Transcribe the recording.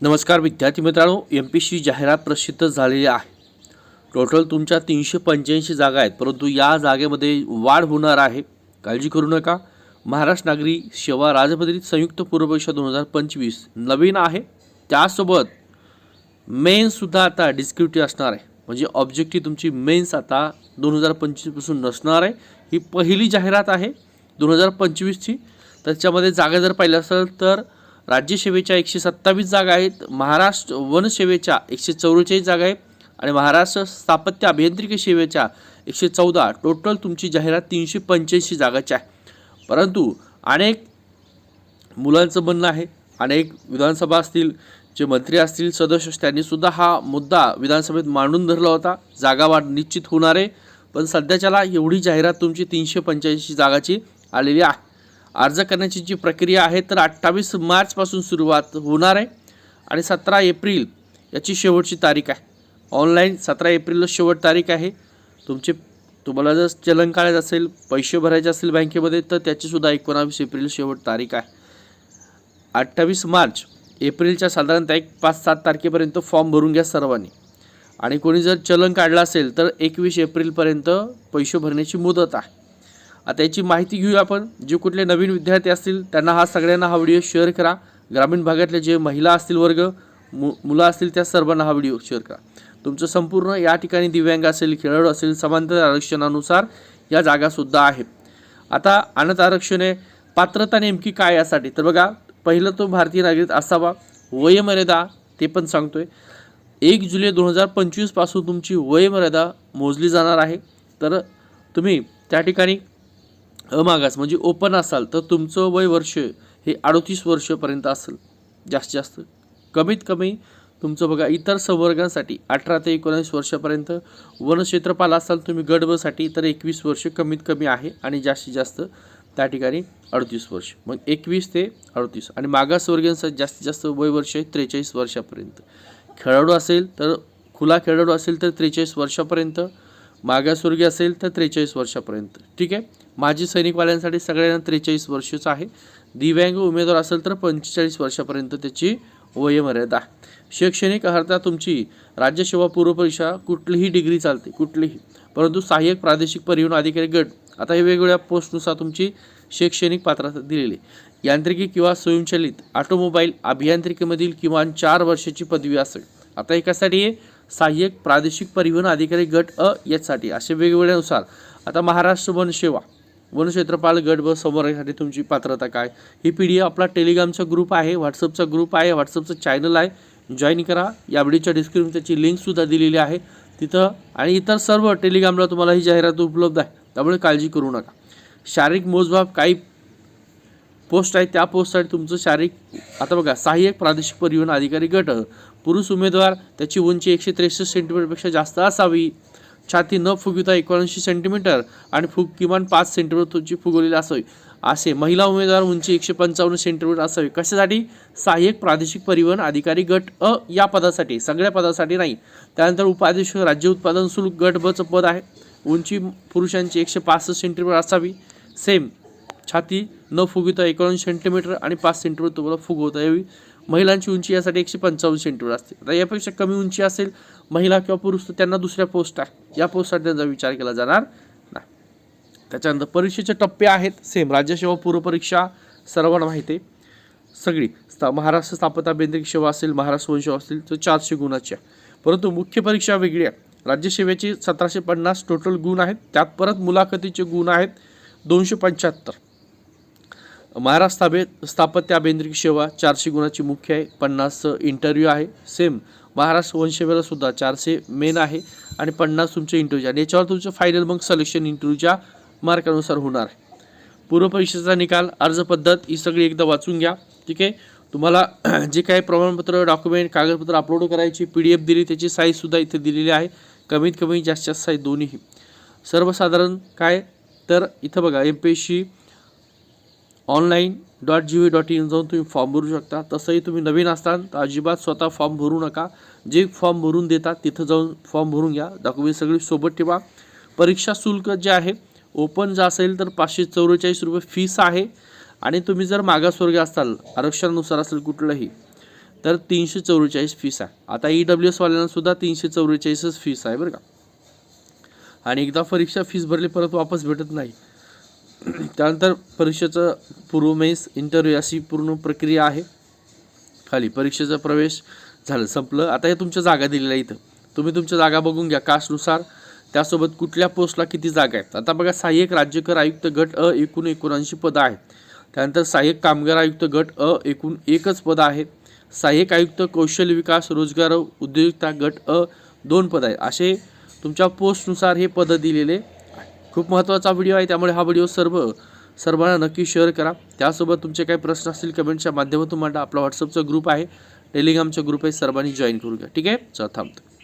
नमस्कार विद्यार्थी मित्रांनो एम पी सी जाहिरात प्रसिद्ध झालेली आहे. टोटल तुमच्या तीनशे पंच्याऐंशी जागा आहेत परंतु या जागेमध्ये वाढ होणार आहे. काळजी करू नका. महाराष्ट्र नागरी सेवा राजपत्रित संयुक्त पूर्व परीक्षा दोन हजार पंचवीस नवीन आहे. त्यासोबत मेन्ससुद्धा आता डिस्क्रिप्टिव्ह असणार आहे. म्हणजे ऑब्जेक्टिव्ह तुमची मेन्स आता दोन हजार पंचवीसपासून नसणार आहे. ही पहिली जाहिरात आहे दोन हजार पंचवीसची त्याच्यामध्ये जागा जर पाहिलं असेल तर राज्यसेवेच्या एकशे सत्तावीस जागा आहेत महाराष्ट्र वनसेवेच्या एकशे चौवेचाळीस जागा आहे आणि महाराष्ट्र स्थापत्य अभियांत्रिकी सेवेच्या एकशे चौदा. टोटल तुमची जाहिरात तीनशे पंच्याऐंशी जागाची आहे. परंतु अनेक मुलांचं म्हणणं आहे अनेक विधानसभा असतील जे मंत्री असतील सदस्य त्यांनीसुद्धा त्यांनी सुद्धा हा मुद्दा विधानसभेत मांडून धरला होता. जागा वाढ निश्चित होणार आहे. पण सध्याच्याला एवढी जाहिरात तुमची तीनशे पंच्याऐंशी जागाची आलेली आहे. अर्ज करण्याची जी प्रक्रिया आहे तर अठ्ठावीस मार्चपासून सुरुवात होणार आहे आणि सतरा एप्रिल याची शेवटची तारीख आहे. ऑनलाईन सतरा एप्रिलला शेवट तारीख आहे. तुमचे तुम्हाला जर चलन काढायचं असेल पैसे भरायचे असेल बँकेमध्ये तर त्याचीसुद्धा एकोणावीस एप्रिल शेवट तारीख आहे. अठ्ठावीस मार्च एप्रिलच्या साधारणतः एक पाच सात तारखेपर्यंत फॉर्म भरून घ्या सर्वांनी. आणि कोणी जर चलन काढलं असेल तर एकवीस एप्रिलपर्यंत पैसे भरण्याची मुदत आहे. आता याची माहिती घेऊया आपण. जे कुठले नवीन विद्यार्थी असतील त्यांना हा सगळ्यांना हा व्हिडिओ शेअर करा. ग्रामीण भागातले जे महिला असतील वर्ग मु मुलं असतील त्या सर्वांना हा व्हिडिओ शेअर करा. तुमचं संपूर्ण या ठिकाणी दिव्यांग असेल खेळाडू असेल समांतर आरक्षणानुसार या जागासुद्धा आहेत. आता अनाथ आरक्षण आहे पात्रता नेमकी काय यासाठी? तर बघा पहिलं तो भारतीय नागरिक असावा वयमर्यादा ते पण सांगतोय. एक जुलै दोन हजार पंचवीसपासून तुमची वयमर्यादा मोजली जाणार आहे. तर तुम्ही त्या ठिकाणी अमागास म्हणजे ओपन असाल तर तुमचं वय वर्ष हे अडतीस वर्षपर्यंत असेल जास्तीत जास्त. कमीत कमी तुमचं बघा इतर संवर्गांसाठी अठरा ते एकोणीस वर्षापर्यंत वनक्षेत्रपाल असाल तुम्ही गडबसाठी तर एकवीस वर्ष कमीत कमी आहे आणि जास्तीत जास्त त्या ठिकाणी अडतीस वर्ष. मग एकवीस ते अडतीस. आणि मागासवर्गीयांसाठी जास्तीत जास्त वय वर्ष आहे त्रेचाळीस वर्षापर्यंत. खेळाडू असेल तर खुला खेळाडू असेल तर त्रेचाळीस वर्षापर्यंत मागासवर्गीय असेल तर त्रेचाळीस वर्षापर्यंत. ठीक आहे? माजी सैनिकवाल्यांसाठी सगळ्यांना त्रेचाळीस वर्षच आहे. दिव्यांग उमेदवार असेल तर पंचेचाळीस वर्षापर्यंत त्याची वयमर्यादा शैक्षणिक अर्हता तुमची राज्यसेवा पूर्व परीक्षा कुठलीही डिग्री चालते कुठलीही. परंतु सहाय्यक प्रादेशिक परिवहन अधिकारी गट आता हे वेगवेगळ्या पोस्टनुसार तुमची शैक्षणिक पात्रता दिलेली आहे. यांत्रिकी किंवा स्वयंचलित ऑटोमोबाईल अभियांत्रिकीमधील किमान चार वर्षाची पदवी असेल. आता एकासाठी आहे सहाय्यक प्रादेशिक परिवहन अधिकारी गट अ यासाठी असे वेगवेगळ्यानुसार आता महाराष्ट्र वनसेवा वनक्षेत्रपाल गट ब समोरसाठी तुमची पात्रता काय? ही पी डी आपला टेलिग्रामचा ग्रुप आहे व्हॉट्सअपचा ग्रुप आहे व्हॉट्सअपचं चॅनल आहे. जॉईन करा. या व्हिडिओच्या डिस्क्रिप्शन त्याची लिंकसुद्धा दिलेली आहे. तिथं आणि इतर सर्व टेलिग्रामला तुम्हाला ही जाहिरात उपलब्ध आहे. त्यामुळे काळजी करू नका. शारीरिक मोजमाप काही पोस्ट आहे त्या पोस्टसाठी तुमचं शारीरिक आता बघा सहाय्यक प्रादेशिक परिवहन अधिकारी गट पुरुष उमेदवार त्याची उंची एकशे त्रेसष्ट सेंटीमीटरपेक्षा जास्त असावी. छाती न फुगविता एकोणऐंशी सेंटीमीटर आणि फुग किमान पाच सेंटीमीटर तुमची फुगवलेली असावी. असे महिला उमेदवार उंची एकशे पंचावन्न सेंटीमीटर असावी. कशासाठी? सहाय्यक प्रादेशिक परिवहन अधिकारी गट अ या पदासाठी सगळ्या पदासाठी नाही. त्यानंतर उपाध्यक्ष राज्य उत्पादन शुल्क गट बचं पद आहे. उंची पुरुषांची एकशे पासष्ट सेंटीमीटर असावी. सेम छाती न फुगविता एकोणऐंशी सेंटीमीटर आणि पाच सेंटीमीटर तुम्हाला फुगवता यावी. महिलांची उंची यासाठी एकशे पंचावन्न सेंटीमीटर असते. आता यापेक्षा कमी उंची असेल महिला किंवा पुरुष तर त्यांना दुसऱ्या पोस्ट आहे. या पोस्टसाठी त्यांचा विचार केला जाणार नाही. त्याच्यानंतर परीक्षेचे टप्पे आहेत. सेम राज्यसेवा पूर्वपरीक्षा सर्वांना माहिती आहे. सगळी स्था महाराष्ट्र स्थापत्य सेवा असेल महाराष्ट्र वंशसेवा असतील तर चारशे गुणाची आहे. परंतु मुख्य परीक्षा वेगळी आहे. राज्यसेवेची सतराशे पन्नास टोटल गुण आहेत. त्यात परत मुलाखतीचे गुण आहेत. दोनशे पंच्याहत्तर. महाराष्ट्र स्थापित स्थापत्य अभियांत्रिकी सेवा चारशे गुणाची मुख्य आहे पन्नास इंटरव्ह्यू आहे. सेम महाराष्ट्र वनसेवेला सुद्धा चारशे मेन आहे आणि पन्नास तुमचे इंटरव्ह्यू आणि याच्यावर तुमचं फायनल मग सलेक्शन इंटरव्ह्यूच्या मार्कानुसार होणार आहे. पूर्व परीक्षेचा निकाल अर्ज पद्धत ही सगळी एकदा वाचून घ्या. ठीक आहे? तुम्हाला जे काही प्रमाणपत्र डॉक्युमेंट कागदपत्र अपलोड करायची पी डी एफ दिली त्याची साईजसुद्धा इथे दिलेली आहे. कमीत कमी जास्त जास्त साईज दोन्हीही सर्वसाधारण काय? तर इथं बघा M P S C online dot G V dot in जाऊन तुम्ही फॉर्म भरू शकता. तसंही तुम्ही नवीन असताना तर अजिबात स्वतः फॉर्म भरू नका. जे फॉर्म भरून देतात तिथं जाऊन फॉर्म भरून घ्या. डॉक्युमेंट सगळी सोबत ठेवा. परीक्षा शुल्क जे आहे ओपन जे असेल तर पाचशे चौवेचाळीस रुपये फीस आहे. आणि तुम्ही जर मागासवर्गीय असाल आरक्षणानुसार असेल कुठलंही तर तीनशे चौवेचाळीस फीस आहे. आता ई डब्ल्यू एसवाल्यांना सुद्धा तीनशे चौवेचाळीसच फीस आहे बरं का. आणि एकदा परीक्षा फीस भरली परत वापस भेटत नाही. त्यानंतर परीक्षेचं पूर्व मेन्स इंटरव्ह्यू अशी पूर्ण प्रक्रिया आहे. खाली परीक्षेचा प्रवेश झालं संपलं. आता हे तुमच्या जागा दिलेल्या इथं. तुम्ही तुमच्या जागा बघून घ्या कास्टनुसार. त्यासोबत कुठल्या पोस्टला किती जागा आहेत? आता बघा सहाय्यक राज्यकर आयुक्त गट अ एकूण एकोणऐंशी पदं आहेत. त्यानंतर सहाय्यक कामगार आयुक्त गट अ एकूण एकच पदं आहेत. सहाय्यक आयुक्त कौशल्य विकास रोजगार उद्योजकता गट अ दोन पदं आहेत. असे तुमच्या पोस्टनुसार हे पदं दिलेले खूप महत्त्वाचा व्हिडिओ आहे. त्यामुळे हा व्हिडिओ सर्व सर्वांना नक्की शेअर करा. त्यासोबत तुमचे काही प्रश्न असतील कमेंटच्या माध्यमातून मांडा आपला व्हॉट्सअपचा ग्रुप आहे. टेलिग्रामचा ग्रुप आहे. सर्वांनी जॉईन करू घ्या. ठीक आहे? चला थांबतो.